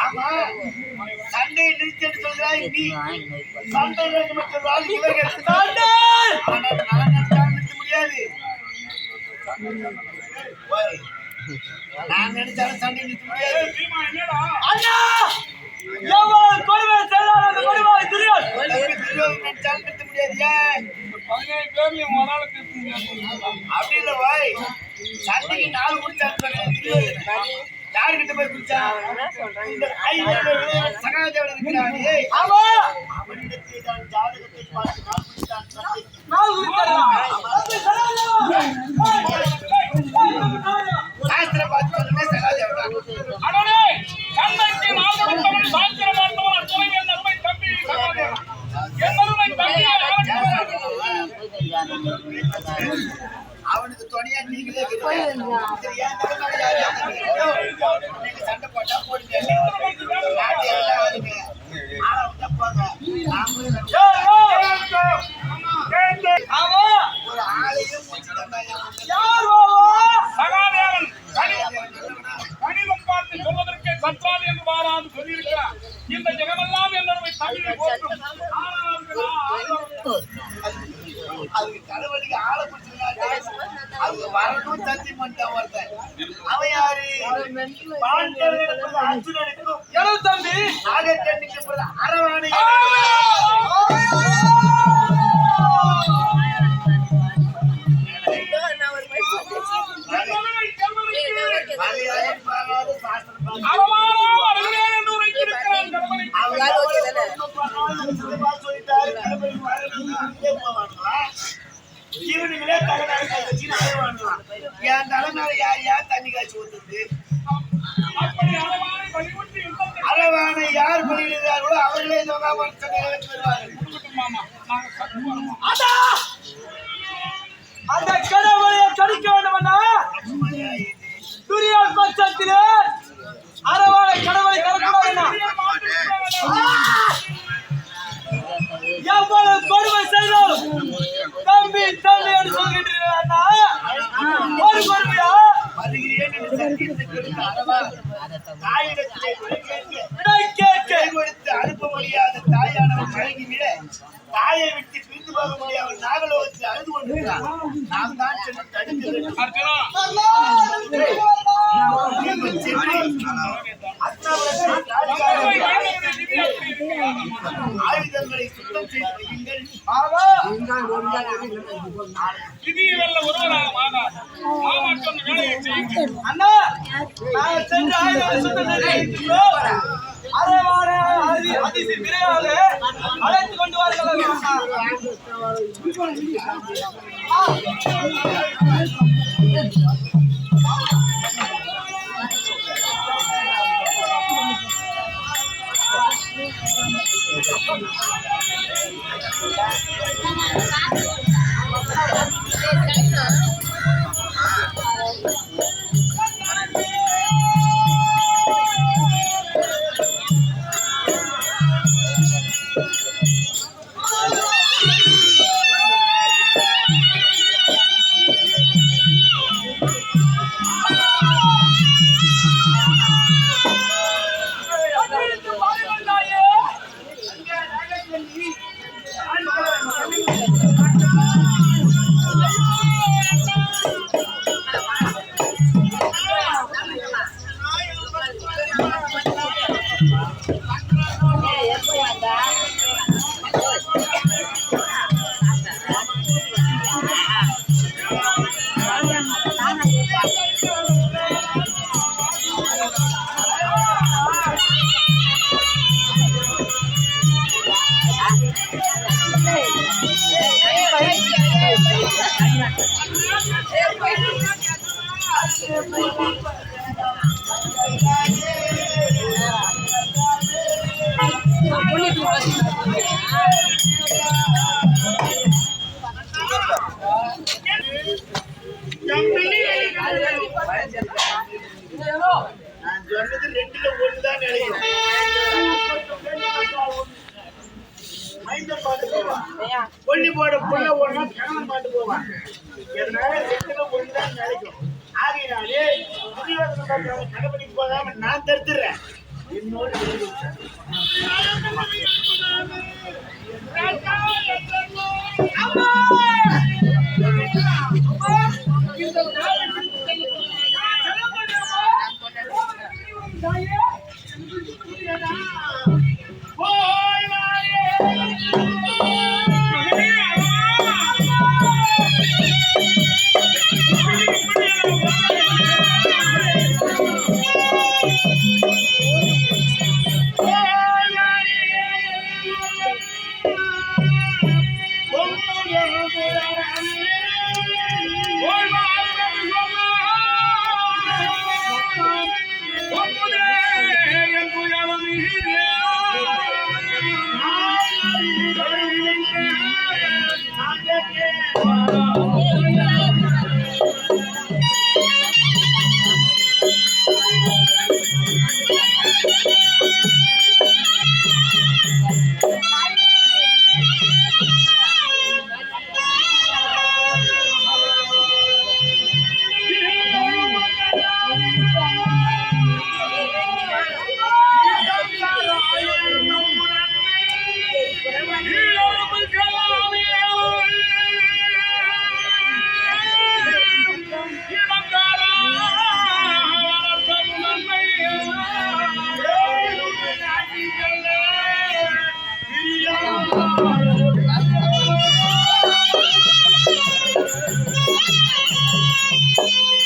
ஆமா நிறுத்தி சொல்கிறாய் நீ சண்டை ஆனால் நான் நிறுத்த முடியாது ஓய், நான் நினைச்சாலும் சண்டை நிறுத்த முடியாது அண்ணா! எவ்வளவு கொடுமை செய்தால் அந்த கொடுமை துரியோன் தம்பி துரியோதனன் நினைச்சாலும் நிறுத்த முடியாது ஏன் அப்படி இல்ல வாய் சண்டைக்கு நாலு துரியோதனன் யாருகிட்ட போய் குடிச்சா? சகாதேவன் இருக்கிறானே சகாதேவன் கணி- கணிதம் பார்த்து சொல்வதற்கே சற்றாது என்று மாறாது சொல்லியிருக்கிறார். இந்த ஜெகமெல்லாம் என் அருமை போற்றும். வரணும், அங்கே போவானுவா. இவனுங்களே தகராறு கழிச்சுன்னு அலைவானுவான். யார் அந்த கடவுளையை கடிக்க வேண்டுமண்ணா துரியால் இது? துரியோன் பட்சத்திலே அரவாளை கடவுளை கலக்கூடாதுண்ணா எவ்வளவு கொடுமை செய்தோம் தம்பி தம்பி என்று சொல்கின்றீர்கள் ஒரு கொடுமையா தாழ்காரர்கள் ஆண்டவருடைய திவ்யாத்திரை இருக்கிறார். ஆயுதங்களை சுத்தம் செய்து வையுங்கள் ஆமா விதியை வெல்ல ஒருவராக மாட்டார். மாமா சொன்ன வேலையை அண்ணா நான் சென்று ஆயுதங்களை சுத்தம் செய்து வைக்கின்றோம். அரவான அதி அதிசி விரைவாக அழைத்து கொண்டு வாருங்கள் அண்ணா. நான் சொன்னது ரெண்டுல ஒன்று தான் நினைக்கிறேன். மைந்தன் பாட்டு போவான் கொல்லி போட புள்ள ஓடனா கணவன் பாட்டு போவான் இதனால ரெண்டுல ஒண்ணுதான் நினைக்கும். ஆகையினாலே துரியோதன பாட்டு போகாம நான் தடுத்துறேன். என்னோட Música